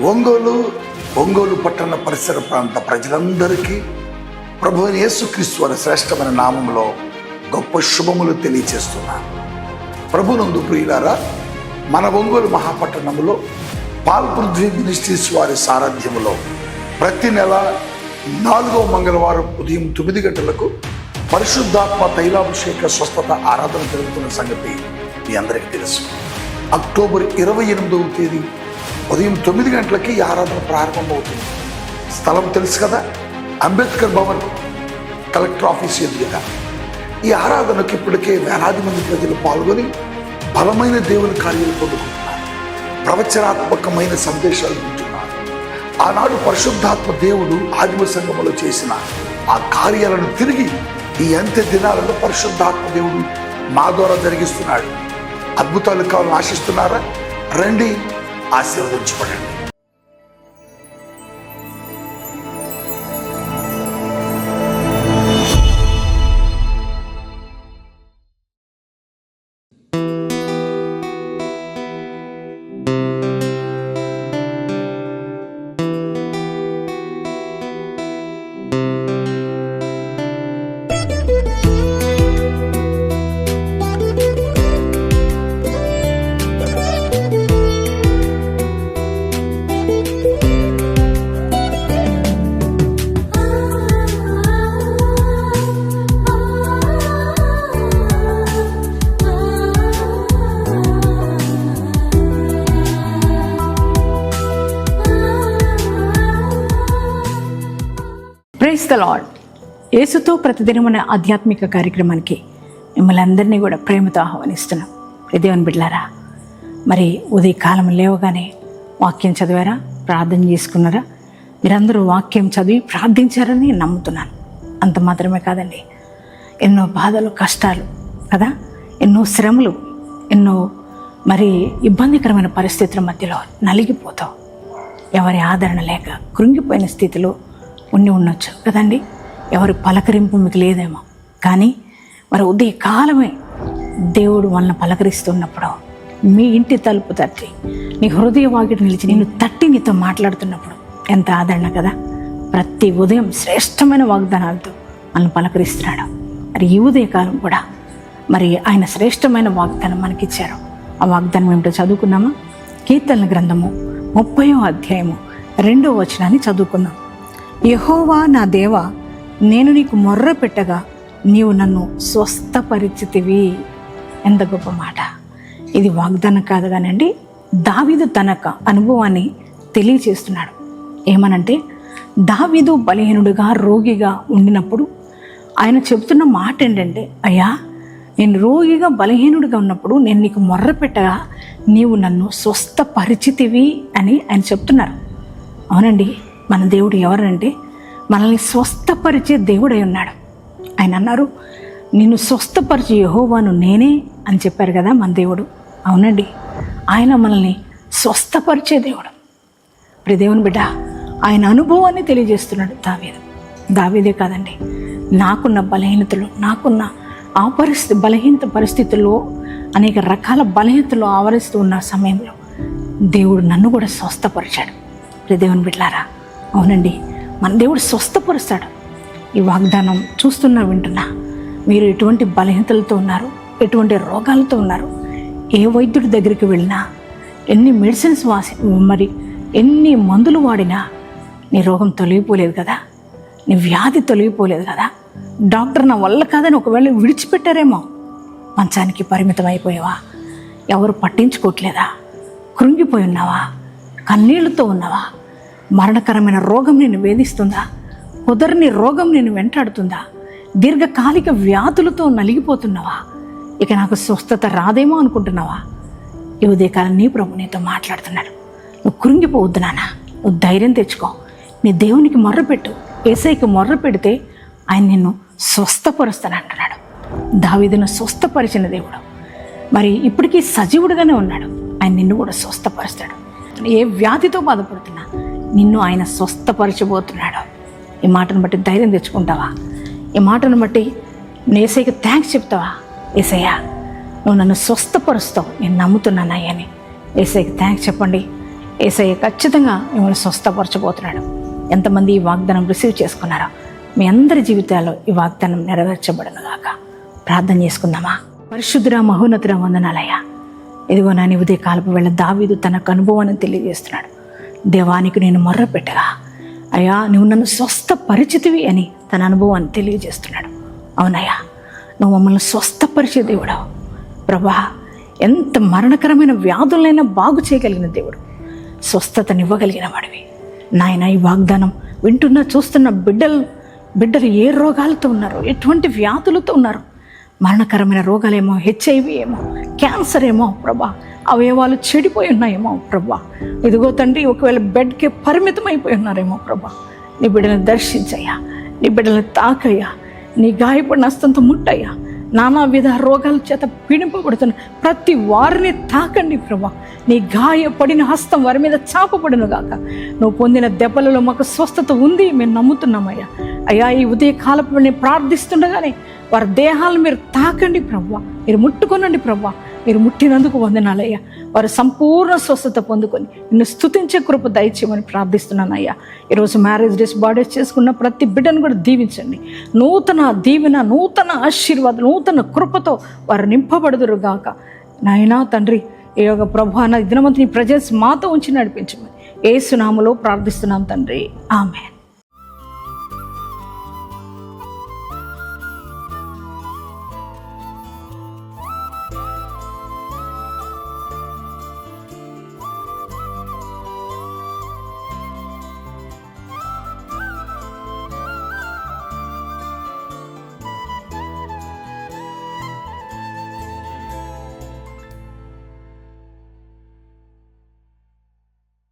ఒంగోలు ఒంగోలు పట్టణ పరిసర ప్రాంత ప్రజలందరికీ ప్రభు యేసుక్రీస్తు అనే శ్రేష్టమైన నామంలో గొప్ప శుభములు తెలియచేస్తున్నాను. ప్రభునందు ప్రియులారా మన ఒంగోలు మహాపట్టణంలో పాల్పృథ్వీ మినిస్ట్రీస్ వారి సారథ్యములో ప్రతి నెల నాలుగో మంగళవారం ఉదయం తొమ్మిది గంటలకు పరిశుద్ధాత్మ తైలాభిషేక స్వస్థత ఆరాధన జరుగుతున్న సంగతి మీ అందరికీ తెలుసు. అక్టోబర్ ఇరవై ఎనిమిదవ తేదీ ఉదయం తొమ్మిది గంటలకి ఈ ఆరాధన ప్రారంభమవుతుంది. స్థలం తెలుసు కదా? అంబేద్కర్ భవన్ కలెక్టర్ ఆఫీస్ ఎదురుగా. ఈ ఆరాధనకు ఇప్పటికే వేలాది మంది ప్రజలు పాల్గొని బలమైన దేవుని కార్యాలు పొందుకుంటున్నారు. ప్రవచనాత్మకమైన సందేశాలు వింటున్నారు. ఆనాడు పరిశుద్ధాత్మ దేవుడు ఆదిమ సంఘములో చేసిన ఆ కార్యాలను తిరిగి ఈ అంత్య దినాలలో పరిశుద్ధాత్మ దేవుడు మా ద్వారా జరిగిస్తున్నాడు. అద్భుతాలు కావాలని ఆశిస్తున్నారా? రండి ఆశీర్వదించబడండి praise the lord యేసుతో ప్రతిదినం ఆధ్యాత్మిక కార్యక్రమానికి మిమ్మల్ని అందరినీ కూడా ప్రేమతో ఆహ్వానిస్తున్నాం. దేవుని బిడ్లారా మరి ఉదయకాలం లేవగానే వాక్యం చదివారా? ప్రార్థన చేసుకున్నారా? మీరందరూ వాక్యం చదివి ప్రార్థించారని నమ్ముతున్నాను. అంత మాత్రమే కాదండి. ఎన్నో బాధలు కష్టాలు కదా? ఎన్నో శ్రమలు ఎన్నో మరి ఇబ్బందికరమైన పరిస్థితుల మధ్యలో నలిగిపోతావు. ఎవరి ఆదరణ లేక కృంగిపోయిన స్థితిలో ఉండి ఉండొచ్చు కదండి? ఎవరి పలకరింపు మీకు లేదేమో. కానీ మరి ఉదయ కాలమే దేవుడు వాళ్ళని పలకరిస్తున్నప్పుడు మీ ఇంటి తలుపు తట్టి నీ హృదయ వాకిటి నిలిచి నేను తట్టి నీతో మాట్లాడుతున్నప్పుడు ఎంత ఆదరణ కదా? ప్రతి ఉదయం శ్రేష్టమైన వాగ్దానాలతో మనల్ని పలకరిస్తున్నాడు. మరి ఈ ఉదయకాలం కూడా మరి ఆయన శ్రేష్టమైన వాగ్దానం మనకిచ్చారు. ఆ వాగ్దానం ఏమిటో చదువుకున్నామా? కీర్తన గ్రంథము ముప్పయో అధ్యాయము రెండో వచనాన్ని చదువుకుందాం. యహోవా నా దేవ నేను నీకు మొర్ర పెట్టగా నీవు నన్ను స్వస్థపరిచితివి ఎంత గొప్ప మాట. ఇది వాగ్దానం కాదు కానండి దావీదు తనక అనుభవాన్ని తెలియచేస్తున్నాడు. ఏమనంటే దావీదు బలహీనుడిగా రోగిగా ఉండినప్పుడు ఆయన చెబుతున్న మాట ఏంటంటే అయ్యా నేను రోగిగా బలహీనుడిగా ఉన్నప్పుడు నేను నీకు మొర్ర పెట్టగా నీవు నన్ను స్వస్థపరిచితివి అని ఆయన చెప్తున్నారు. అవునండి మన దేవుడు ఎవరంటే మనల్ని స్వస్థపరిచే దేవుడై ఉన్నాడు. ఆయన అన్నారు నిన్ను స్వస్థపరిచే యహోవాను నేనే అని చెప్పారు కదా మన దేవుడు. అవునండి ఆయన మనల్ని స్వస్థపరిచే దేవుడు. ఇప్పుడు దేవుని బిడ్డ ఆయన అనుభవాన్ని తెలియజేస్తున్నాడు దావేది. దావేదే కాదండి నాకున్న బలహీనతలు నాకున్న ఆ పరిస్థితి బలహీనత పరిస్థితుల్లో అనేక రకాల బలహీనతలు ఆవరిస్తూ ఉన్న సమయంలో దేవుడు నన్ను కూడా స్వస్థపరిచాడు. ప్రదేవుని దేవుని బిడ్డారా అవునండి. మన దేవుడు స్వస్థపరుస్తాడు. ఈ వాగ్దానం చూస్తున్నా వింటున్నా. మీరు ఎటువంటి బలహీనతలతో ఉన్నారు ఎటువంటి రోగాలతో ఉన్నారు ఏ వైద్యుడి దగ్గరికి వెళ్ళినా ఎన్ని మెడిసిన్స్ వాసి మరి ఎన్ని మందులు వాడినా నీ రోగం తొలగిపోలేదు కదా? నీ వ్యాధి తొలగిపోలేదు కదా? డాక్టర్ నా వల్ల కాదని ఒకవేళ విడిచిపెట్టారేమో మంచానికి పరిమితం అయిపోయావా? ఎవరు పట్టించుకోవట్లేదా? కృంగిపోయి ఉన్నావా? కన్నీళ్ళతో ఉన్నావా? మరణకరమైన రోగం నేను వేధిస్తుందా? కుదరని రోగం నేను వెంటాడుతుందా? దీర్ఘకాలిక వ్యాధులతో నలిగిపోతున్నావా? ఇక నాకు స్వస్థత రాదేమో అనుకుంటున్నావా? ఈ ఉదయకాలం నీ ప్రభు నీతో మాట్లాడుతున్నాడు. నువ్వు కృంగిపోవద్దు నాన్న. నువ్వు ధైర్యం తెచ్చుకో. నీ దేవునికి మొర్రపెట్టు. ఏసైకి మొర్ర పెడితే ఆయన నిన్ను స్వస్థపరుస్తాను అంటున్నాడు దావీదును స్వస్థపరిచిన దేవుడు. మరి ఇప్పటికీ సజీవుడుగానే ఉన్నాడు. ఆయన నిన్ను కూడా స్వస్థపరుస్తాడు. ఏ వ్యాధితో బాధపడుతున్నా. నిన్ను ఆయన స్వస్థపరచబోతున్నాడు. ఈ మాటను బట్టి ధైర్యం తెచ్చుకుంటావా? ఈ మాటను బట్టి నేసయ్యకి థ్యాంక్స్ చెప్తావా? ఏసయ్యా నువ్వు నన్ను స్వస్థపరుస్తావు. నేను నమ్ముతున్నానయ్యని ఏసైకి థ్యాంక్స్ చెప్పండి. ఏసయ్య ఖచ్చితంగా మిమ్మల్ని స్వస్థపరచబోతున్నాడు. ఎంతమంది ఈ వాగ్దానం రిసీవ్ చేసుకున్నారో మీ అందరి జీవితాల్లో ఈ వాగ్దానం నెరవేర్చబడనుగాక ప్రార్థన చేసుకుందామా? పరిశుద్ధుర మహోన్నతుర వందనాలయ్యా. ఇదిగో నాని ఉదయ కాలపు వేళ దావీదు తనకు అనుభవాన్ని తెలియజేస్తున్నాడు. దేవానికి నేను మొర్ర పెట్టగా అయ్యా నువ్వు నన్ను స్వస్థపరిచితివి అని తన అనుభవాన్ని తెలియజేస్తున్నాడు. అవునయ్యా నువ్వు మమ్మల్ని స్వస్థపరిచే దేవుడు ప్రభా ఎంత మరణకరమైన వ్యాధులైనా బాగు చేయగలిగిన దేవుడు. స్వస్థతనివ్వగలిగిన వాడివి. నాయన ఈ వాగ్దానం వింటున్న చూస్తున్న బిడ్డలు బిడ్డలు ఏ రోగాలతో ఉన్నారో ఎటువంటి వ్యాధులతో ఉన్నారు మరణకరమైన రోగాలేమో హెచ్ఐవి ఏమో క్యాన్సర్ ఏమో ప్రభా. అవయవాలు చెడిపోయి ఉన్నాయేమో ప్రభా. ఇదిగో తండ్రి ఒకవేళ బెడ్కి పరిమితం అయిపోయి ఉన్నారేమో ప్రభా. నీ బిడ్డలను దర్శించయ్యా నీ బిడ్డలను తాకయ్యా నీ గాయపడిన హస్తంతో ముట్టయ్యా. నానా విధ రోగాల చేత పీడింపబడుతున్న ప్రతి వారిని తాకండి ప్రభా. నీ గాయపడిన హస్తం వారి మీద చాపబడును గాక. నువ్వు పొందిన దెబ్బలలో మాకు స్వస్థత ఉంది మేము నమ్ముతున్నామయ్యా. అయ్యా ఈ ఉదయ కాలపు నేను ప్రార్థిస్తుండగానే వారి దేహాలు మీరు తాకండి ప్రవ్వ. మీరు ముట్టుకొనండి ప్రవ్వ. మీరు ముట్టినందుకు వందనాలయ్యా. వారు సంపూర్ణ స్వస్థత పొందుకొని నిన్ను స్తుతించే కృప దయచేయమని ప్రార్థిస్తున్నాను అయ్యా. ఈరోజు మ్యారేజ్ డేస్ బర్త్డేస్ చేసుకున్న ప్రతి బిడ్డను కూడా దీవించండి. నూతన దీవెన నూతన ఆశీర్వాదం నూతన కృపతో వారు నింపబడుదురు గాక. నాయనా తండ్రి ఈ యొక్క ప్రభు అన్న దినమంతి నీ ప్రజెన్స్ మాతో ఉంచి నడిపించమని ఏ ప్రార్థిస్తున్నాం తండ్రి. ఆమెన్.